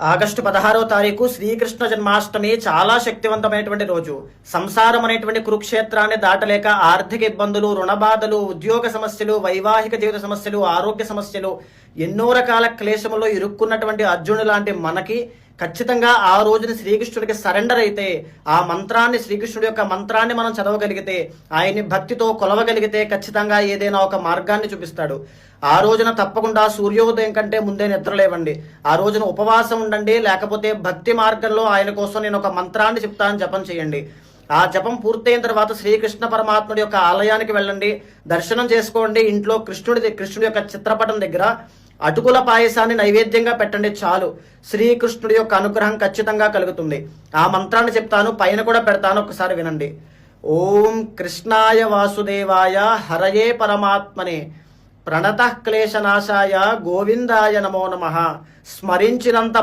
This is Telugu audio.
ఆగస్టు పదహారో తారీఖు శ్రీకృష్ణ జన్మాష్టమి చాలా శక్తివంతమైనటువంటి రోజు. సంసారం అనేటువంటి కురుక్షేత్రాన్ని దాటలేక ఆర్థిక ఇబ్బందులు రుణబాధలు ఉద్యోగ సమస్యలు వైవాహిక జీవిత సమస్యలు ఆరోగ్య సమస్యలు ఎన్నో రకాల క్లేశములో ఇరుక్కున్నటువంటి అర్జునుడు లాంటి మనకి ఖచ్చితంగా ఆ రోజున శ్రీకృష్ణుడికి సరెండర్ అయితే ఆ మంత్రాన్ని శ్రీకృష్ణుడి యొక్క మంత్రాన్ని మనం చదవగలిగితే ఆయన్ని భక్తితో కొలవగలిగితే ఖచ్చితంగా ఏదైనా ఒక మార్గాన్ని చూపిస్తాడు. ఆ రోజున తప్పకుండా సూర్యోదయం కంటే ముందే నిద్రలేవండి ఆ రోజున ఉపవాసం ఉండండి లేకపోతే భక్తి మార్గంలో ఆయన కోసం నేను ఒక మంత్రాన్ని చెప్తాను జపం చేయండి. ఆ జపం పూర్తయిన తర్వాత శ్రీకృష్ణ పరమాత్ముడి యొక్క ఆలయానికి వెళ్ళండి. దర్శనం చేసుకోండి. ఇంట్లో కృష్ణుడి కృష్ణుడి యొక్క చిత్రపటం దగ్గర అటుకుల పాయసాన్ని నైవేద్యంగా పెట్టండి చాలు. శ్రీకృష్ణుడి యొక్క అనుగ్రహం ఖచ్చితంగా కలుగుతుంది. ఆ మంత్రాన్ని చెప్తాను పైన కూడా పెడతాను ఒకసారి వినండి. ఓం కృష్ణాయ వాసుదేవాయ హరయే పరమాత్మనే. ప్రణత క్లేశనాశాయ గోవిందాయ నమో నమ. స్మరించినంత